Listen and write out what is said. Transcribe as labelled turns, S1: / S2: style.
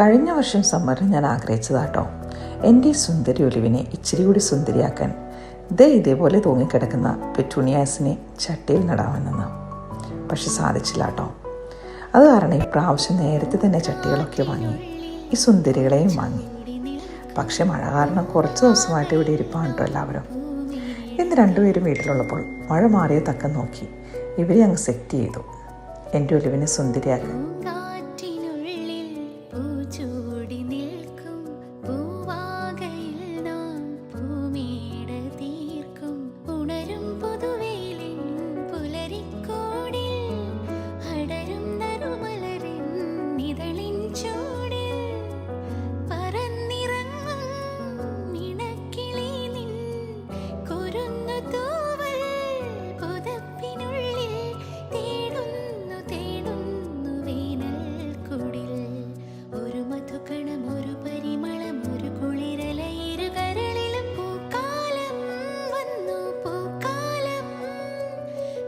S1: കഴിഞ്ഞ വർഷം സമ്മറിൽ ഞാൻ ആഗ്രഹിച്ചതാട്ടോ. എന്റെ സുന്ദരി ഒലിവിനെ ഇച്ചിരി കൂടി സുന്ദരിയാക്കാൻ ദേ ഇതേപോലെ തൂങ്ങിക്കിടക്കുന്ന പെറ്റൂണിയാസിനെ ചട്ടിയിൽ നടാമെന്ന് പക്ഷെ സാധിച്ചില്ല കേട്ടോ അത് കാരണം ഈ പ്രാവശ്യം നേരത്തെ തന്നെ ചട്ടികളൊക്കെ വാങ്ങി ഈ സുന്ദരികളെയും വാങ്ങി. പക്ഷെ മഴ കാരണം കുറച്ച് ദിവസമായിട്ട് ഇവിടെ ഇരിപ്പാണ് കേട്ടോ എല്ലാവരും. ഇന്ന് രണ്ടുപേരും വീട്ടിലുള്ളപ്പോൾ മഴ മാറിയ തക്കം നോക്കി ഇവരെ അങ്ങ് സെറ്റ് ചെയ്തു. എന്റെ ഒലിവിനെ സുന്ദരിയാക്കി